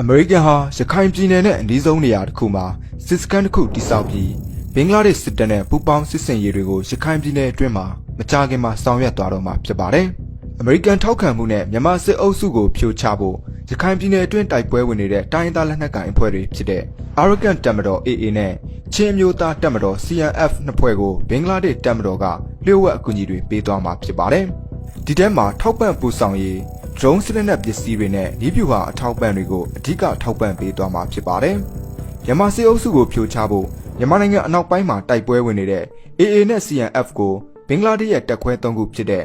အမေရိကန်ဟာရခိုင်ပြည်နယ်နဲ့အနီးဆုံးနေရာတစ်ခုမှာစစ်စခန်းတစ်ခုတိစောက်ပြီးဘင်္ဂလားဒေ့ရှ်စစ်တပ်နဲ့ပူးပေါင်းစစ်ဆင်ရေးတွေကိုရခိုင်ပြည်နယ်အတွင်းမှာမကြာခင်မှာဆောင်ရွက်သွားတော့မှာဖြစ်ပါတယ်။အမေရိကန်ထောက်ခံမှုနဲ့မြန်မာစစ်အုပ်စုကိုဖြိုချဖို့ရခိုင်ပြည်နယ်အတွင်းတိုက်ပွဲဝင်နေတဲ့တိုင်းရင်းသားလက်နက်ကိုင်အဖွဲ့တွေဖြစ်တဲ့ Arakan တပ်မတော် AA နဲ့ချင်းအမျိုးသားတပ်မတော် CNF နှစ်ဖွဲ့ကိုဘင်္ဂလားဒေ့ရှ်တပ်မတော်ကလျှို့ဝှက်အကူအညီတွေပေးသွားမှာဖြစ်ပါတယ်။ဒီထဲမှာထောက်ပံ့ပူဆောင်ရေး drone စနစ်နဲ့ပစ္စည်းတွေနဲ့ဤပြူဟာအထောက်ပံ့တွေကိုအဓိကထောက်ပံ့ပေးသွားမှာဖြစ်ပါတယ်။မြန်မာစစ်အုပ်စုကိုဖြိုချဖို့မြန်မာနိုင်ငံအနောက်ပိုင်းမှာတိုက်ပွဲဝင်နေတဲ့ AA နဲ့ CNF ကိုဘင်္ဂလားဒေ့ရှ်ရဲ့တပ်ခွဲ၃ခုဖြစ်တဲ့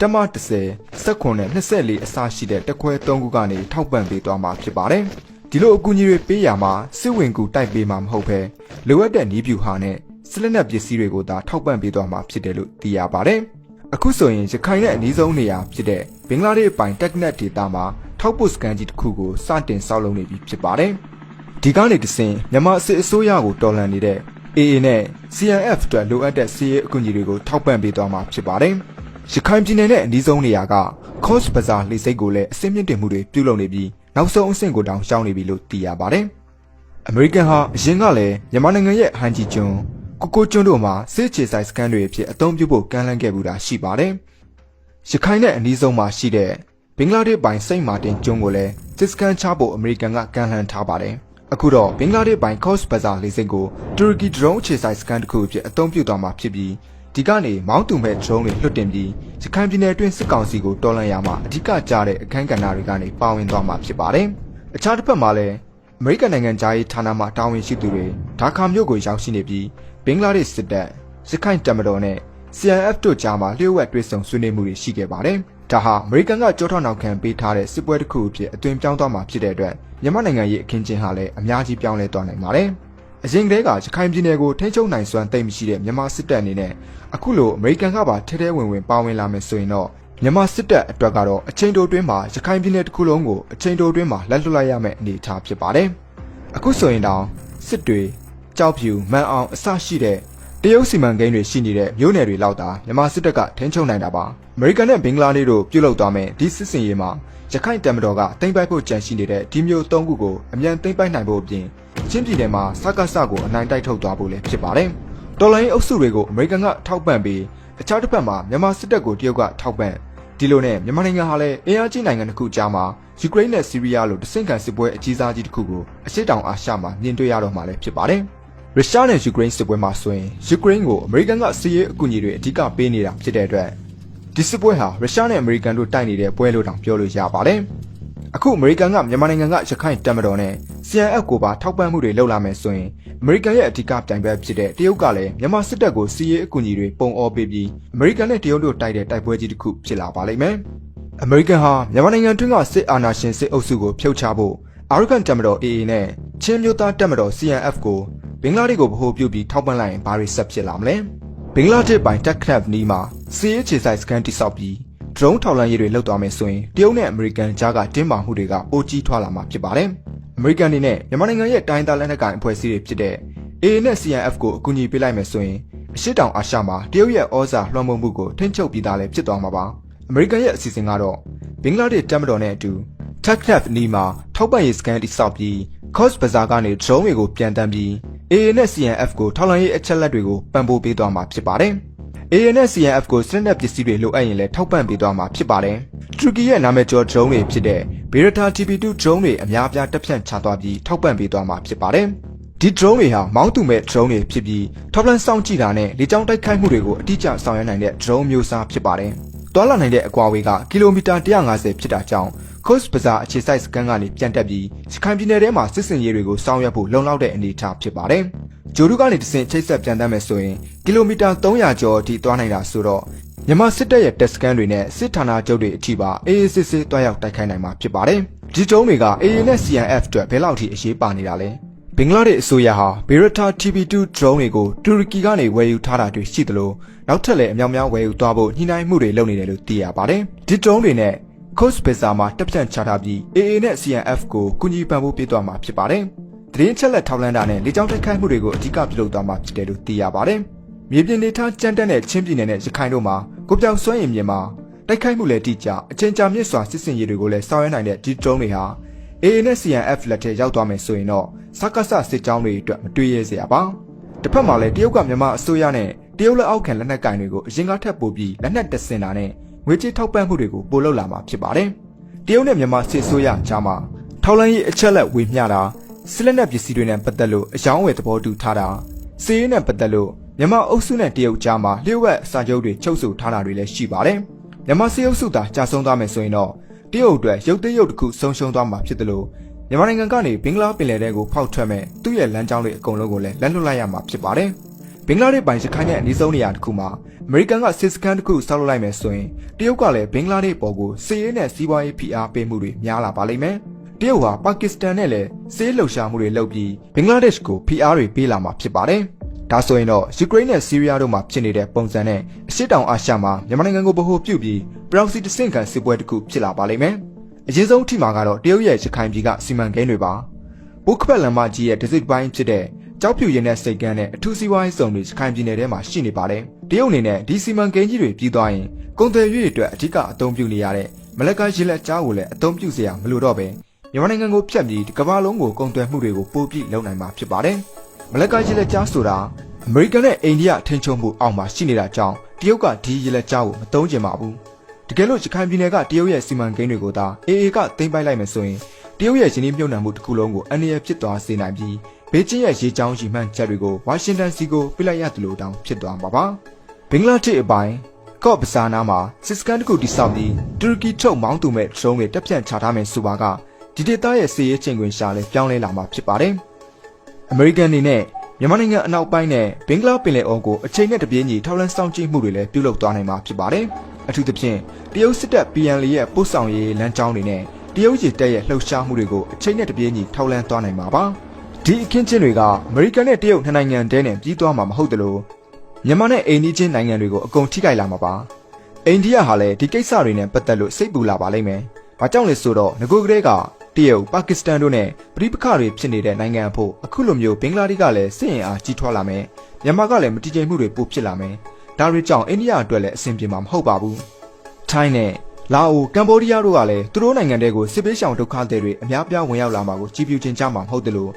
တမ30 19နဲ့24အစရှိတဲ့တပ်ခွဲ၃ခုကနေထောက်ပံ့ပေးသွားမှာဖြစ်ပါတယ်။ဒီလိုအကူအညီတွေပေးရမှာစစ်ဝင်ကူတိုက်ပေးမှာမဟုတ်ဘဲလိုအပ်တဲ့နည်းဗျူဟာနဲ့စစ်လက်နက်ပစ္စည်းတွေကိုသာထောက်ပံ့ပေးသွားမှာဖြစ်တယ်လို့သိရပါတယ်။ အခုဆိုရင်ရခိုင်ရဲ့အနည်းဆုံးနေရာဖြစ်တဲ့ဘင်္ဂလားဒေ့ရှ်ပိုင်တက်နက်ဒေတာမှာထောက်ပို့စကန်ကြီးတစ်ခုကိုစတင်ဆောက်လုပ်နေပြီဖြစ်ပါတယ်။ဒီကနေတဆင်မြန်မာစစ်အစိုးရကိုတော်လှန်နေတဲ့ AA နဲ့ CNF အတွက်လိုအပ်တဲ့စီးရဲအကူအညီတွေကိုထောက်ပံ့ပေးသွားမှာဖြစ်ပါတယ်။ရခိုင်ပြည်နယ်နဲ့အနည်းဆုံးနေရာက Coast Bazar လေဆိပ်ကိုလည်းအစင်းမြင့်တင်မှုတွေပြုလုပ်နေပြီးနောက်ဆုံးအဆင့်ကိုတောင်ရှောင်နေပြီလို့သိရပါတယ်။အမေရိကန်ဟာအရင်ကလည်းမြန်မာနိုင်ငံရဲ့ဟန်ဂျီကျွန်း ကိုကိုကျွန်းတို့မှာစစ်ချေဆိုင်စကန်တွေအဖြစ်အသုံးပြုဖို့ကမ်းလှမ်းခဲ့မှုတာရှိပါတယ်။ရခိုင်နဲ့အနီးဆုံးမှာရှိတဲ့ဘင်္ဂလားဒေ့ရှ်ပိုင်စိန့်မာတင်ကျွန်းကိုလည်းစစ်စကန်ချဖို့အမေရိကန်ကကမ်းလှမ်းထားပါတယ်။အခုတော့ဘင်္ဂလားဒေ့ရှ်ပိုင် Coast Bazar လေဆိပ်ကိုတူရကီ drone ခြေဆိုင်စကန်တစ်ခုအဖြစ်အသုံးပြုသွားမှာဖြစ်ပြီးဒီကနေမောင်းတူမဲ့ drone တွေလွှတ်တင်ပြီးရခိုင်ပြည်နယ်အတွင်းစစ်ကောင်စီကိုတော်လှန်ရမှာအဓိကကြားတဲ့အခန်းကဏ္ဍတွေကနေပါဝင်သွားမှာဖြစ်ပါတယ်။အခြားတစ်ဖက်မှာလည်းအမေရိကန်နိုင်ငံသားရေးဌာနမှတာဝန်ရှိသူတွေဒါကာမြို့ကိုရောက်ရှိနေပြီးဘ င်္ဂလားဒေ့ရှ်စစ်တပ်ရခိုင်တပ်မတော်နဲ့ CNF တို့ကြားမှာလျှို့ဝှက်တွေ့ဆုံဆွေးနွေးမှုတွေရှိခဲ့ပါတယ်။ဒါဟာအမေရိကန်ကကြောထောက်နောက်ခံပေးထားတဲ့စစ်ပွဲတစ်ခုအဖြစ်အသွင်ပြောင်းသွားမှာဖြစ်တဲ့အတွက်မြန်မာနိုင်ငံရဲ့အခင်းကျင်းဟာလည်းအများကြီးပြောင်းလဲသွားနိုင်ပါတယ်။အရင်ကတည်းကရခိုင်ပြည်နယ်ကိုထိန်းချုပ်နိုင်စွမ်းသိမ်းမရှိတဲ့မြန်မာစစ်တပ်အနေနဲ့အခုလိုအမေရိကန်ကပါထဲထဲဝင်ဝင်ပါဝင်လာမယ်ဆိုရင်တော့မြန်မာစစ်တပ်အတွက်ကတော့အချိန်တိုအတွင်းမှာရခိုင်ပြည်နယ်တစ်ခုလုံးကိုအချိန်တိုအတွင်းမှာလက်လွတ်လိုက်ရမယ့်အနေအထားဖြစ်ပါတယ်။အခုဆိုရင်တောင်စစ်တွေ ကြောက်ဖြူမန်အောင်အစရှိတဲ့တရုတ်စီမံကိန်းတွေရှိနေတဲ့မြို့နယ်တွေလောက်သာမြန်မာစစ်တပ်ကထိန်းချုပ်နိုင်တာပါ။အမေရိကန်နဲ့ဘင်္ဂလားဒေ့ရှ်တို့ပြုတ်လုသွားမယ်ဒီစစ်စင်ရေးမှာရခိုင်တပ်မတော်ကတင်ပိုက်ဖို့ကြံရှိနေတဲ့ဒီမျိုး၃ခုကိုအမြန်တင်ပိုက်နိုင်ဖို့အပြင်ချင်းပြည်နယ်မှာစကားစကိုအနိုင်တိုက်ထုတ်သွားဖို့လည်းဖြစ်ပါတယ်။တော်လိုင်းအုပ်စုတွေကိုအမေရိကန်ကထောက်ပံ့ပြီးအခြားတစ်ဖက်မှာမြန်မာစစ်တပ်ကိုတရုတ်ကထောက်ပံ့ဒီလိုနဲ့မြန်မာနိုင်ငံဟာလည်းအင်အားကြီးနိုင်ငံတစ်ခုကြားမှာယူကရိန်းနဲ့ဆီးရီးယားလိုတဆင့်ခံစစ်ပွဲအကြီးစားကြီးတစ်ခုကိုအရှိတောင်အာရှမှာမြင်တွေ့ရတော့မှာလည်းဖြစ်ပါတယ်။ ရုရှားနဲ့ယူကရိန်းစစ်ပွဲမှာဆိုရင်ယူကရိန်းကိုအမေရိကန်ကစစ်ရေးအကူအညီတွေအဓိကပေးနေတာဖြစ်တဲ့အတွက်ဒီစစ်ပွဲဟာရုရှားနဲ့အမေရိကန်တို့တိုက်နေတဲ့ပွဲလို့တောင်ပြောလို့ရပါတယ်။အခုအမေရိကန်ကမြန်မာနိုင်ငံကရခိုင်တပ်မတော်နဲ့ CNF ကိုပါထောက်ပံ့မှုတွေလုပ်လာမယ်ဆိုရင်အမေရိကန်ရဲ့အဓိကပြိုင်ဘက်ဖြစ်တဲ့တရုတ်ကလည်းမြန်မာစစ်တပ်ကိုစီးရေးအကူအညီတွေပုံအောပေးပြီးအမေရိကန်နဲ့တရုတ်တို့တိုက်တဲ့တိုက်ပွဲကြီးတစ်ခုဖြစ်လာပါလိမ့်မယ်။အမေရိကန်ဟာမြန်မာနိုင်ငံတွင်းကစစ်အာဏာရှင်စစ်အုပ်စုကိုဖျောက်ချဖို့အာရကန်တပ်မတော် AA နဲ့ချင်းမျိုးသားတပ်မတော် CNF ကို ဘင်္ဂလားဒေ့ရှ်ကိုဗဟိုပြုပြီးထောက်ပံ့လိုက်ရင်ဘာတွေဆက်ဖြစ်လာမလဲ။ဘင်္ဂလားဒေ့ရှ်ပိုင်တက်ခနက်နီးမှာစီးရေးခြေဆိုင်စကန်တိစောက်ပြီး drone ထောက်လှမ်းရေးတွေလုပ်သွားမယ်ဆိုရင်တရုတ်နဲ့အမေရိကန်ကြားကတင်းမာမှုတွေကပိုကြီးထွားလာမှာဖြစ်ပါတယ်။အမေရိကန်အနေနဲ့မြန်မာနိုင်ငံရဲ့တိုင်းသားလက်နက်ကိုင်အဖွဲ့အစည်းတွေဖြစ်တဲ့ AA နဲ့ CNF ကိုအကူအညီပေးလိုက်မယ်ဆိုရင်အရှိတောင်အာရှမှာတရုတ်ရဲ့ဩဇာလွှမ်းမိုးမှုကိုထိန်းချုပ်ပြီးသားလည်းဖြစ်သွားမှာပါ။အမေရိကန်ရဲ့အစီအစဉ်ကတော့ဘင်္ဂလားဒေ့ရှ်တပ်မတော်နဲ့အတူ TechNet နီးမှာထောက်ပံ့ရေးစကန်တိစောက်ပြီး Coast Bazar ကနေ drone တွေကိုပြန်တန်းပြီး AA နဲ့ CNF ကိုထောက်လှမ်းရေးအချက်လက်တွေကိုပံ့ပိုးပေးသွားမှာဖြစ်ပါတယ်။ AA နဲ့ CNF ကိုစနစ်ပစ္စည်းတွေလိုအပ်ရင်လည်းထောက်ပံ့ပေးသွားမှာဖြစ်ပါတယ်။တူရကီရဲ့နာမည်ကျော် drone တွေဖြစ်တဲ့ Bayraktar TB2 drone တွေအများအပြားတက်ဖြန့်ချသွားပြီးထောက်ပံ့ပေးသွားမှာဖြစ်ပါတယ်။ဒီ drone တွေဟာမောင်းသူမဲ့ drone တွေဖြစ်ပြီးထောက်လှမ်းစောင့်ကြည့်တာနဲ့လေကြောင်းတိုက်ခိုက်မှုတွေကိုအတိအကျဆောင်ရွက်နိုင်တဲ့ drone မျိုးစားဖြစ်ပါတယ်။ တွာလာနိုင်တဲ့အကွာအဝေးကကီလိုမီတာ150ဖြစ်တာကြောင့် Coast Bazar အခြေစိုက်စကန်ကနေပြန်တက်ပြီးစခိုင်ပြည်နယ်ထဲမှာစစ်စင်ရေးတွေကိုဆောင်ရွက်ဖို့လုံလောက်တဲ့အနေအထားဖြစ်ပါတယ်။ဂျိုဒူကနေတဆင့်ချိတ်ဆက်ပြန်တတ်မယ်ဆိုရင်ကီလိုမီတာ300ကျော်အထိသွားနိုင်တာဆိုတော့မြန်မာစစ်တပ်ရဲ့တက်စကန်တွေနဲ့စစ်ဌာနချုပ်တွေအထိပါအေးအေးဆေးဆေးတွားရောက်တိုက်ခိုက်နိုင်မှာဖြစ်ပါတယ်။ဒီတုံးတွေက AA နဲ့ CNF အတွက်ဘယ်လောက်ထိအရေးပါနေတာလဲ။ ဘင်္ဂလားဒေ့ရှ်အစိုးရဟာ Bayraktar TB2 drone တွေကိုတူရကီကနေဝယ်ယူထားတာတွေ့ရှိသလိုနောက်ထပ်လည်းအများများဝယ်ယူသွားဖို့ညှိနှိုင်းမှုတွေလုပ်နေတယ်လို့သိရပါတယ်။ဒီ drone တွေနဲ့ Coast Bazar မှာတက်ပြန့်ချထားပြီး AA နဲ့ CNF ကိုကုညီပံ့ပိုးပေးသွားမှာဖြစ်ပါတယ်။သတင်းချက်လက်ထောက်လန်းတာနဲ့လေကြောင်းတိုက်ခိုက်မှုတွေကိုအဓိကပြုလုပ်သွားမှာဖြစ်တယ်လို့သိရပါတယ်။မြေပြင်နေထားကြမ်းတက်တဲ့ချင်းပြည်နယ်နဲ့ရခိုင်တို့မှာကိုပြောင်စွမ်းရည်မြေမှာတိုက်ခိုက်မှုလည်းတိကျအချင်းကြာမြင့်စွာစစ်စင်ရေးတွေကိုလည်းဆောင်ရွက်နိုင်တဲ့ဒီ drone တွေဟာ AA နဲ့ CNF လက်ထက်ရောက်သွားမယ်ဆိုရင်တော့ စကားဆစစ်ကြောင်းတွေအတွက်မတွေးရစရာပါတစ်ဖက်မှာလည်းတရုတ်ကမြန်မာအစိုးရနဲ့တရုတ်လက်အောက်ခံလက်နက်ကင်တွေကိုအရင်ကထပ်ပို့ပြီးလက်နက်တဆင်တာနဲ့ငွေကြေးထောက်ပံ့မှုတွေကိုပို့လုပ်လာမှာဖြစ်ပါတယ်တရုတ်နဲ့မြန်မာစစ်အစိုးရကြားမှာထောက်လန်းရေးအချက်လက်ဝေမျှတာစစ်လက်နက်ပစ္စည်းတွေနဲ့ပတ်သက်လို့အယောင်းဝယ်သဘောတူထားတာစီးရေးနဲ့ပတ်သက်လို့မြန်မာအုပ်စုနဲ့တရုတ်ကြားမှာလျှို့ဝှက်စာချုပ်တွေချုပ်ဆိုထားတာတွေလည်းရှိပါတယ်မြန်မာစစ်အုပ်စုသာကြာဆုံးသွားမယ်ဆိုရင်တော့တရုတ်အတွက်ရုပ်သိမ်းရုပ်တစ်ခုဆုံးရှုံးသွားမှာဖြစ်တယ်လို့ မြန်မာနိုင်ငံကနေဘင်္ဂလားပင်လယ်ထဲကိုဖောက်ထွက်မဲ့သူ့ရဲ့လမ်းကြောင်းတွေအကုန်လုံးကိုလည်းလက်လွတ်လိုက်ရမှာဖြစ်ပါတယ်ဘင်္ဂလားဒေ့ရှ်ပိုင်ရခိုင်ရဲ့အနည်းဆုံးနေရာတစ်ခုမှာအမေရိကန်ကစစ်စခန်းတစ်ခုဆောက်လုပ်လိုက်မယ်ဆိုရင်တရုတ်ကလည်းဘင်္ဂလားဒေ့ရှ်ပေါ်ကိုစစ်ရေးနဲ့စီးပွားရေးဖိအားပေးမှုတွေများလာပါလိမ့်မယ်တရုတ်ဟာပါကစ္စတန်နဲ့လည်းစစ်ရေးလှုပ်ရှားမှုတွေလုပ်ပြီးဘင်္ဂလားဒေ့ရှ်ကိုဖိအားတွေပေးလာမှာဖြစ်ပါတယ်ဒါဆိုရင်တော့ယူကရိန်းနဲ့ဆီးရီးယားတို့မှာဖြစ်နေတဲ့ပုံစံနဲ့အရှေ့တောင်အာရှမှာမြန်မာနိုင်ငံကိုဗဟိုပြုပြီးပရောက်စီတဆင့်ခံစစ်ပွဲတစ်ခုဖြစ်လာပါလိမ့်မယ်။ အရင်ဆုံးထိမှာကတော့တရုတ်ရဲ့ရခိုင်ပြည်ကစီမံကိန်းတွေပါ။ဘုခပတ်လန်မကြီးရဲ့ဒစိပိုင်းဖြစ်တဲ့ကြောက်ဖြူရင်နဲ့စိတ်ကန်းနဲ့အထူးစီးပွားရေးစုံတွေရခိုင်ပြည်နယ်ထဲမှာရှိနေပါတယ်။တရုတ်အနေနဲ့ဒီစီမံကိန်းကြီးတွေပြီးသွားရင်ကုန်သွယ်ရေးအတွက်အဓိကအသုံးပြုနေရတဲ့မလကာရေလက်ကြားကိုလည်းအသုံးပြုစရာမလိုတော့ပဲမြန်မာနိုင်ငံကိုဖြတ်ပြီးကမ္ဘာလုံးကိုကုန်သွယ်မှုတွေကိုပိုပြီးလုပ်နိုင်မှာဖြစ်ပါတယ်။မလကာရေလက်ကြားဆိုတာအမေရိကန်နဲ့အိန္ဒိယထိန်းချုပ်မှုအောက်မှာရှိနေတာကြောင့်တရုတ်ကဒီရေလက်ကြားကိုမသုံးကျင်ပါဘူး။ တကယ်လို့ရခိုင်ပြည်နယ်ကတရုတ်ရဲ့စီမံကိန်းတွေကိုသာ AA ကသိမ်းပိုက်လိုက်မယ်ဆိုရင်တရုတ်ရဲ့ရင်းနှီးမြှုပ်နှံမှုတစ်ခုလုံးကိုအန္တရာယ်ဖြစ်သွားစေနိုင်ပြီးဘေကျင်းရဲ့ရေချောင်းရှိမှန်ချက်တွေကိုဝါရှင်တန်စီကိုပြလိုက်ရတယ်လို့တောင်းဖြစ်သွားမှာပါ။ဘင်္ဂလားဒေ့ရှ်အပိုင်းကော့ပစာနာမှာစစ်စကန်တစ်ခုတိစောက်ပြီးတူရကီထုတ်မောင်းသူမဲ့ဒရုန်းတွေတက်ပြန့်ချထားမယ်ဆိုပါကဒီဒေသရဲ့စီးရဲချိန်ခွင်ရှာလဲပြောင်းလဲလာမှာဖြစ်ပါတယ်။အမေရိကန်အနေနဲ့မြန်မာနိုင်ငံအနောက်ပိုင်းနဲ့ဘင်္ဂလားပင်လယ်အော်ကိုအချိန်နဲ့တပြေးညီထောက်လန်းစောင့်ကြည့်မှုတွေလည်းပြုလုပ်သွားနိုင်မှာဖြစ်ပါတယ်။ အထူးသဖြင့်တရုတ်စစ်တပ် PNL ရဲ့ပို့ဆောင်ရေးလမ်းကြောင်းတွေနဲ့တရုတ်ရည်တပ်ရဲ့လှုပ်ရှားမှုတွေကိုအချိန်နဲ့တပြေးညီထောက်လန်းသွားနိုင်မှာပါ။ဒီအခင်းချင်းတွေကအမေရိကန်နဲ့တရုတ်နှစ်နိုင်ငံတည်းနဲ့ပြီးသွားမှာမဟုတ်သလိုမြန်မာနဲ့အိန္ဒိချင်းနိုင်ငံတွေကိုအကုန်ထိခိုက်လာမှာပါ။အိန္ဒိယဟာလည်းဒီကိစ္စတွေနဲ့ပတ်သက်လို့စိတ်ပူလာပါလိမ့်မယ်။ဘာကြောင့်လဲဆိုတော့ငကိုကလေးကတရုတ်ပါကစ္စတန်တို့နဲ့ပြည်ပခါတွေဖြစ်နေတဲ့နိုင်ငံအဖို့အခုလိုမျိုးဘင်္ဂလားဒေ့ရှ်ကလည်းစစ်ရင်အားကြီးထွားလာမယ်မြန်မာကလည်းမတည်ငြိမ်မှုတွေပိုဖြစ်လာမယ် ဒါတွေကြောင့်အိန္ဒိယအတွက်လည်းအဆင်ပြေမှာမဟုတ်ပါဘူးထိုင်းနဲ့လာအိုကမ်ဘောဒီးယားတို့ကလည်းသူတို့နိုင်ငံတွေကိုစစ်ပေးရှောင်ဒုက္ခသည်တွေအများပြားဝင်ရောက်လာမှာကိုကြည်ပြူချင်းကြမှာမဟုတ်တယ်လို့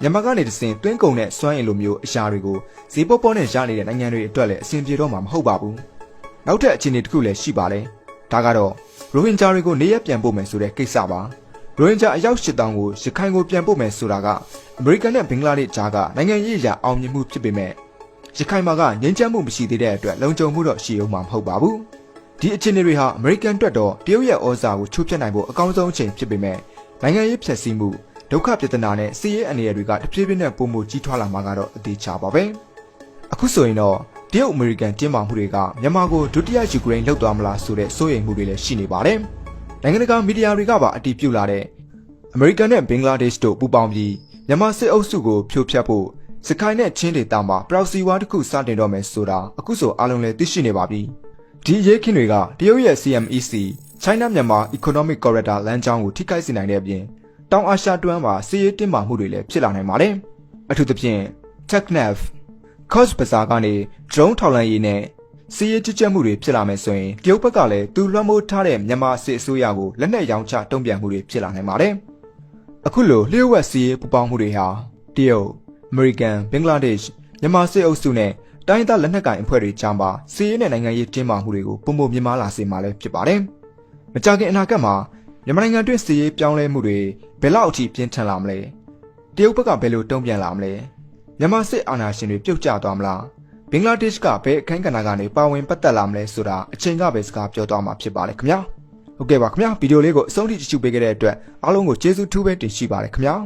မြန်မာကနေတစင်တွင်းကုန်တဲ့စွမ်းအင်လိုမျိုးအရာတွေကိုဈေးပေါပေါနဲ့ရနေတဲ့နိုင်ငံတွေအတွက်လည်းအဆင်ပြေတော့မှာမဟုတ်ပါဘူးနောက်ထပ်အခြေအနေတစ်ခုလည်းရှိပါတယ်ဒါကတော့ရိုဟင်ဂျာတွေကိုနေရပြန်ပို့မယ်ဆိုတဲ့ကိစ္စပါရိုဟင်ဂျာအယောက်၈000ကိုရခိုင်ကိုပြန်ပို့မယ်ဆိုတာကအမေရိကန်နဲ့ဘင်္ဂလားဒေ့ရှ်ကြားကနိုင်ငံရေးအရာအောင်မြင်မှုဖြစ်ပေမဲ့ ရခိုင်မှာကငြိမ်းချမ်းမှုမရှိသေးတဲ့အတွက်လုံခြုံမှုတော့ရှိအောင်မှာမဟုတ်ပါဘူးဒီအခြေအနေတွေဟာအမေရိကန်အတွက်တော့တရုတ်ရဲ့ဩဇာကိုချိုးဖျက်နိုင်ဖို့အကောင်းဆုံးအချိန်ဖြစ်ပေမဲ့နိုင်ငံရေးဖျက်ဆီးမှုဒုက္ခပြဿနာနဲ့စီးရဲအနေရတွေကတဖြည်းဖြည်းနဲ့ပုံမှုကြီးထွားလာမှာကတော့အသေးချပါပဲအခုဆိုရင်တော့တရုတ်အမေရိကန်တင်းမာမှုတွေကမြန်မာကိုဒုတိယယူကရိန်းလှုပ်သွားမလားဆိုတဲ့စိုးရိမ်မှုတွေလည်းရှိနေပါတယ်နိုင်ငံတကာမီဒီယာတွေကပါအတည်ပြုလာတဲ့အမေရိကန်နဲ့ဘင်္ဂလားဒေ့ရှ်တို့ပူးပေါင်းပြီးမြန်မာစစ်အုပ်စုကိုဖြိုဖျက်ဖို့ စကိုင်းနဲ့ချင်းဒေသမှာပရောက်စီဝါတစ်ခုစတင်တော့မယ်ဆိုတာအခုဆိုအားလုံးလည်းသိရှိနေပါပြီဒီရဲခင်းတွေကတရုတ်ရဲ့ CMEC China Myanmar Economic Corridor လမ်းကြောင်းကိုထိခိုက်စေနိုင်တဲ့အပြင်တောင်အာရှတွင်းမှာစီးရေးတင်းမာမှုတွေလည်းဖြစ်လာနိုင်ပါတယ်အထူးသဖြင့် TechNav Coast Bazaar ကနေ drone ထောက်လှမ်းရေးနဲ့စီးရေးကြကြမှုတွေဖြစ်လာမယ်ဆိုရင်တရုတ်ဘက်ကလည်းသူလွှမ်းမိုးထားတဲ့မြန်မာစစ်အစိုးရကိုလက်နက်ရောင်းချတုံ့ပြန်မှုတွေဖြစ်လာနိုင်ပါတယ်။အခုလိုလျှို့ဝှက်စီးရေးပူပေါင်းမှုတွေဟာတရုတ်၊ အမေရိကန်၊ဘင်္ဂလားဒေ့ရှ်မြန်မာစစ်အုပ်စုနဲ့တိုင်းဒေသလက်နက်ကိုင်အဖွဲ့တွေကြားမှာစီးရေးနဲ့နိုင်ငံရေးတင်းမာမှုတွေကိုပုံပုံမြင်မာလာစေမှာလည်းဖြစ်ပါတယ်။မကြခင်အနာဂတ်မှာမြန်မာနိုင်ငံတွင်းစီးရေးပြောင်းလဲမှုတွေဘယ်လောက်အထိပြင်းထန်လာမလဲ။တရုတ်ဘက်ကဘယ်လိုတုံ့ပြန်လာမလဲ။မြန်မာစစ်အာဏာရှင်တွေပြုတ်ကျသွားမလား။ဘင်္ဂလားဒေ့ရှ်ကဘယ်အခန်းကဏ္ဍကနေပါဝင်ပတ်သက်လာမလဲဆိုတာအချိန်ကပဲစကားပြောသွားမှာဖြစ်ပါတယ်ခင်ဗျာဟုတ်ကဲ့ပါခင်ဗျာဗီဒီယိုလေးကိုအဆုံးထိကြည့်ရှုပေးခဲ့တဲ့အတွက်အားလုံးကိုကျေးဇူးထူးပဲတင်ရှိပါတယ်ခင်ဗျာ